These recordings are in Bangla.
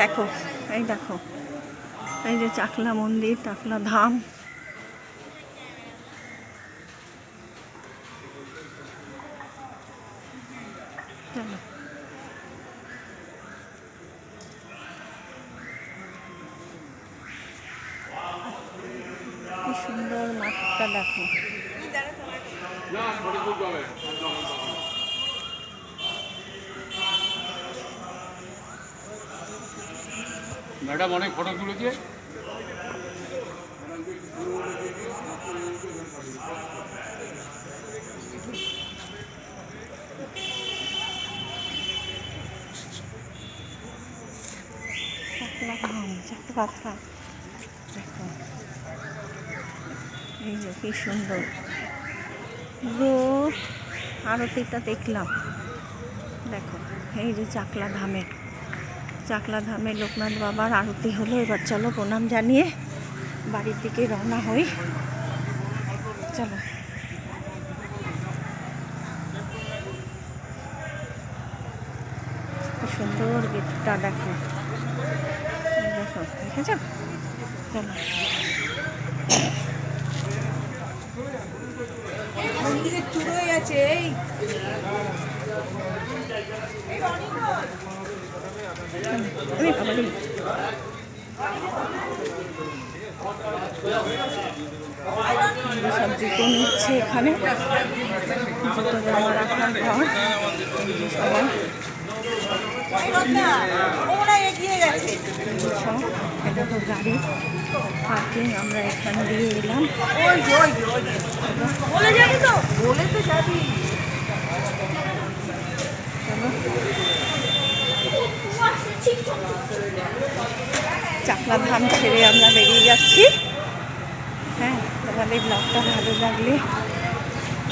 দেখো এই দেখো। এই যে চাকলা মন্দির চাকলা ধাম। কি সুন্দর মাঠটা দেখো। ম্যাডাম অনেক ফটো তুলেছে। দেখো এই যে কি সুন্দর গো আরতিটা দেখলাম দেখো এই যে চাকলা ধামে। চাকলা ধামে লোকনাথ বাবার আরতি হলো। এবার চলো প্রণাম জানিয়ে বাড়ির দিকে রওনা হই। চলো। সুন্দর গেটটা দেখো। দেখো, দেখেছ? চলো। মন্দিরের আছে, এই। আমি বাবারি সব জুতো নিচ্ছে এখানে রাখার ঘর সবাই এটা তো গাড়ি পার্কিং আমরা এখান দিয়ে এলাম। বলে তো তো চাকলা ধাম ছেড়ে আমরা বেরিয়ে যাচ্ছি। হ্যাঁ তোমাদের ব্লগটা ভালো লাগলে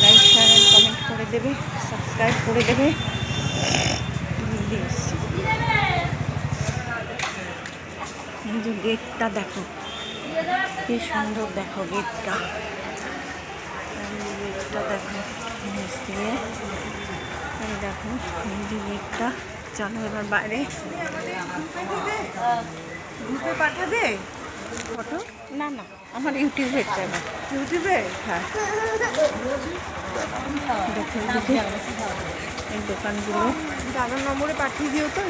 লাইক শেয়ার অ্যান্ড কমেন্ট করে দেবে সাবস্ক্রাইব করে দেবে। গেটটা দেখো, কি সুন্দর দেখো গেটটা গেটটা দেখো দেখো গেটটা চলো এবার বাইরে। গ্রুপে পাঠাবে? ফটো? না না আমার ইউটিউবের চ্যানেল ইউটিউবে? হ্যাঁ। এই দোকানগুলো। দাদার নম্বরে পাঠিয়ে দিও তো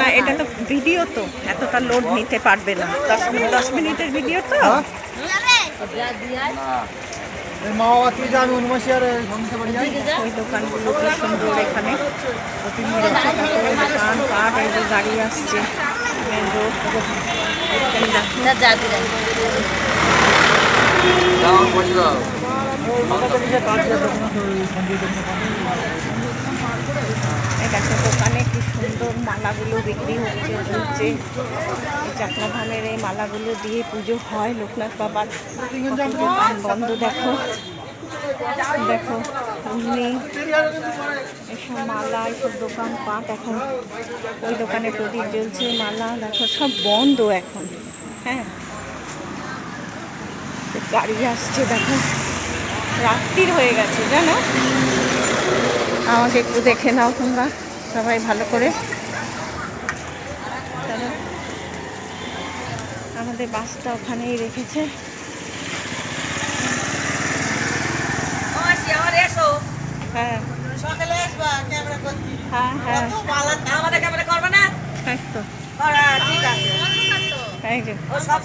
না এটা তো ভিডিও তো এতটা লোড নিতে পারবে না। দশ মিনিট দশ মিনিটের ভিডিও তো? ওই দোকানগুলো কি সুন্দর এখানে। ছোটোখাটো দোকান পাট এই যে গাড়ি আসছে মেন রোড। দেখো, দোকানে কি সুন্দর মালাগুলো বিক্রি হচ্ছে ঝুলছে ধানের এই মালাগুলো দিয়ে পুজো হয় লোকনাথ বাবার। বন্ধ, দেখো। দেখো এমনি এসব মালা, এসব দোকান পাট, এখন ওই দোকানে প্রদীপ জ্বলছে, মালা, দেখো, সব বন্ধ এখন। হ্যাঁ। গাড়ি আসছে, দেখো। রাত্রির হয়ে গেছে, জানো? আমাকে একটু দেখে নাও তোমরা সবাই ভালো করে। আমাদের বাসটা ওখানেই রেখেছে। আমার এসো। হ্যাঁ। হ্যাঁ হ্যাঁ। হ্যাঁ, ঠিক আছে। ও সব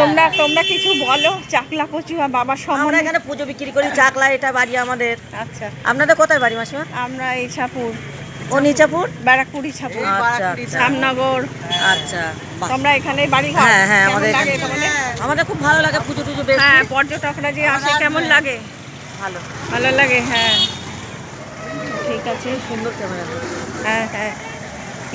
তোমরা তোমরা কিছু বলো চাকলা কচু আর বাবার আমরা সম্বন্ধে এখানে পুজো বিক্রি করি চাকলা এটা বাড়ি আমাদের। আচ্ছা। আপনাদের কোথায় বাড়ি মাসিমা? আমরা এই ছাপুর ও নিচাপুর ব্যারাকপুরি ছাপুর আচ্ছা আচ্ছা। শ্যামনগর। আচ্ছা তোমরা এখানে বাড়ি ঘর? হ্যাঁ হ্যাঁ আমাদের আমাদের খুব ভালো লাগে পুজো টুজো বেশ। হ্যাঁ পর্যটকরা যে আসে কেমন লাগে? ভালো। ভালো লাগে হ্যাঁ। ঠিক আছে সুন্দর ক্যামেরা। হ্যাঁ হ্যাঁ।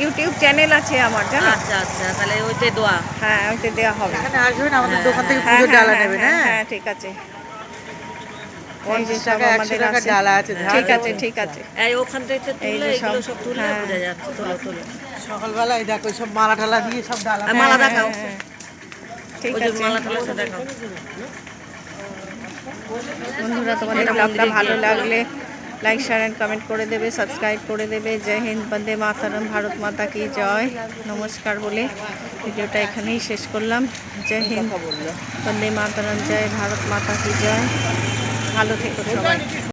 ইউটিউব চ্যানেল আছে আমার জানো? আচ্ছা আচ্ছা তাহলে ওইতে দোয়া। হ্যাঁ ওইতে দেওয়া হবে। এখানে আসবেন আমাদের হ্যাঁ, দোকান থেকে হ্যাঁ, পুজো হ্যাঁ, ডালা হ্যাঁ, নেবেন হ্যাঁ হ্যাঁ? ঠিক আছে। এই যে পঞ্চাশ সব টাকা একশো আমাদের টাকা আছে। ডালা আছে ঠিক আছে ঠিক আছে। এই ওখান থেকে এই তুলে এগুলো সব তুলে। বোঝা যাচ্ছে তোলো তোলো। সকালবেলায় দেখো সব মালা টালা দিয়ে সব ডালা। মালা দেখাও। ঠিক আছে। মালা টালা দেখাও। বন্ধুরা তোমাদের ব্লগটা ভালো লাগলে লাইক শেয়ার অ্যান্ড কমেন্ট করে দেবে সাবস্ক্রাইব করে দেবে। জয় হিন্দ, বন্দে মাতারাম, ভারত মাতা কি জয়। নমস্কার বলে ভিডিওটা এখানেই শেষ করলাম। জয় হিন্দ, বন্দে মাতারাম, জয় ভারত মাতা কি জয়। ভালো থেকো সবাই।